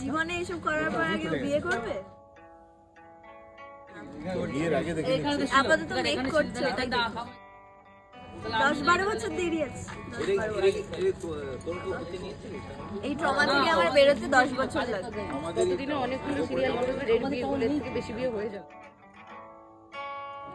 জীবনে এসব করার পর আগে বিয়ে করবে? আপাতত মেক করছে? দশ বারো বছর দেরি আছে। এই ট্রমা থেকে আমার বেরোতে দশ বছর লাগবে অনেকগুলো সিরিয়াল বেশি বিয়ে হয়ে যাবে।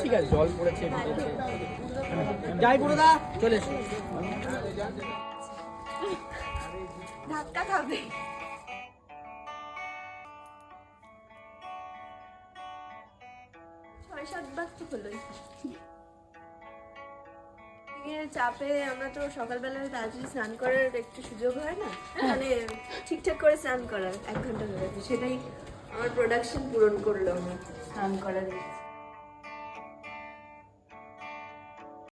ঠিক আছে জল পড়েছে যাই পুরোদা চলে এসো ধাক্কা খাবে ছয় সাতবার তো এর চাপে আমরা তো সকালবেলা তাড়াতাড়ি স্নান করার একটু সুযোগ হয় না মানে ঠিকঠাক করে স্নান করার এক ঘণ্টা ধরে সেটাই আমার প্রোডাকশন পূরণ করল আমার স্নান করার।